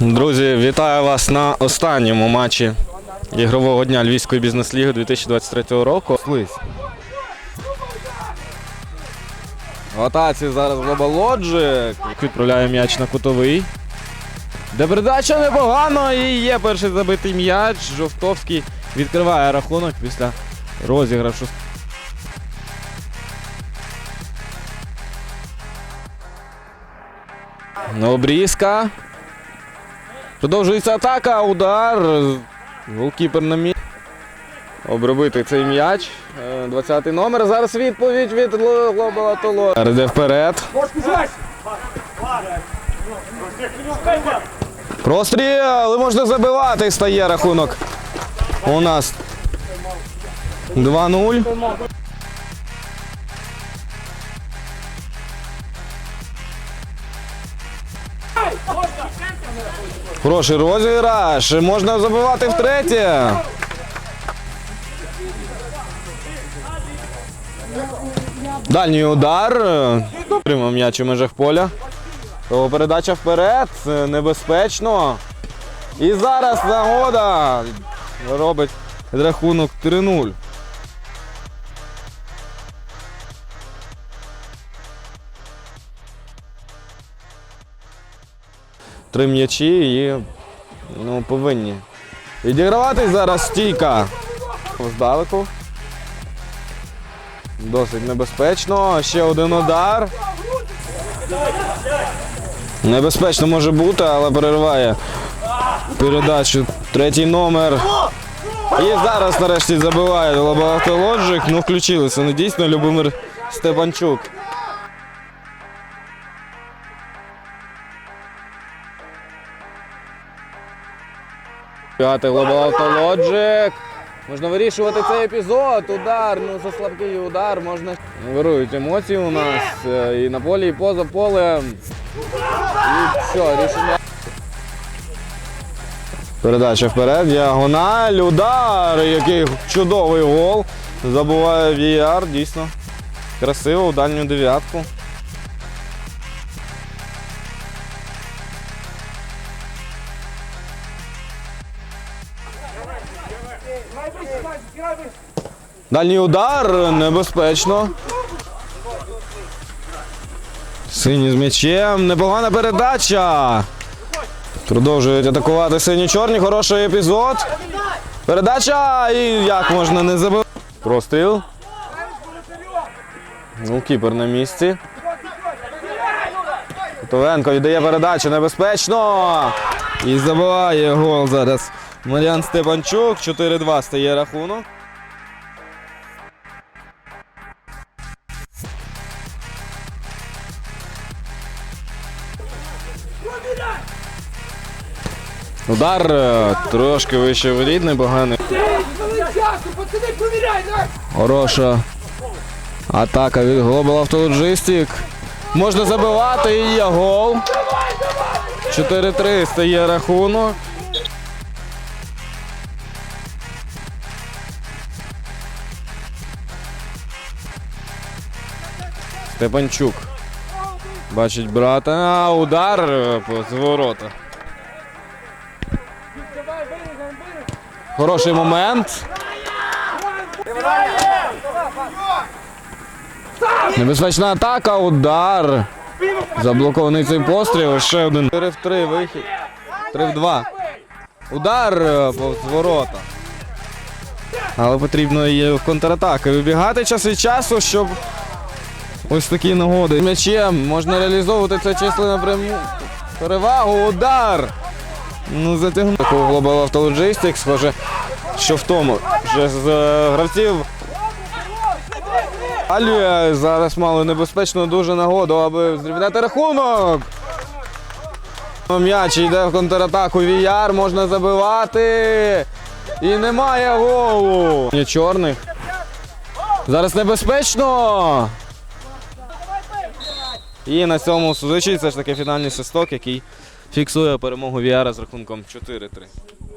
Друзі, вітаю вас на останньому матчі ігрового дня Львівської бізнес-ліги 2023 року. Слизь. В атаці зараз Лоболоджик. Відправляє м'яч на кутовий. Де передача непогано і є перший забитий м'яч. Жовтовський відкриває рахунок після розіграшу. Обрізка. Продовжується атака, удар. Голкіпер на мі. Обробити цей м'яч. 20-й номер. Зараз відповідь від Глобала Толо. Йде вперед. Простріл! І можна забивати. Стає рахунок. У нас 2-0. Хороший розіграш. Можна забивати втретє. Дальній удар. Тримав м'яч у межах поля. То передача вперед. Небезпечно. І зараз нагода робить рахунок 3-0. Три м'ячі і ну, повинні. Відіграватись зараз стійка. Здалеку. Досить небезпечно. Ще один удар. Небезпечно може бути, але перериває передачу. Третій номер. І зараз нарешті забиває Лобатолоджик. Ну, включилися. Ну, дійсно, Любомир Степанчук. П'ятий Лобатолоджик. Можна вирішувати цей епізод. Удар, ну за слабкий удар можна. Вирують емоції у нас е, і на полі, і поза полем. І все, рішення. Передача вперед, діагональ, удар, який чудовий гол. Забуває VR, дійсно. Красиво в дальню дев'ятку. Дальній удар, небезпечно. Синій з м'ячем, непогана передача. Продовжують атакувати сині-чорні. Хороший епізод. Передача і як можна не забити. Простріл. Ну, кіпер на місці. Котовенко віддає передачу небезпечно. І забиває гол зараз. Мар'ян Степанчук. 4-2 стає рахунок. Удар е, трошки вище воріт, непоганий. Хороша атака від Global Autologistic. Можна забивати і є гол. 4-3 стає рахунок. Степанчук. Бачить брата. А, удар з ворота. Хороший момент. Небезпечна атака, удар. Заблокований цей постріл. Ще один. 4 в 3 вихід. 3 в 2. Удар е, повз ворота. Але потрібно і в контратаки вибігати час від часу, щоб ось такі нагоди. М'ячем можна реалізовувати це численну пряму перевагу. Удар. Ну, затягнув. Global Logistics, схоже, що в тому. Вже з е, гравців Алює зараз мало небезпечну дуже нагоду, аби зрівняти рахунок. М'яч йде в контратаку Віяр, можна забивати. І немає голу. Ні чорних. Зараз небезпечно. І на цьому звучить все ж таки фінальний свисток, який фіксує перемогу Віяра з рахунком 4-3.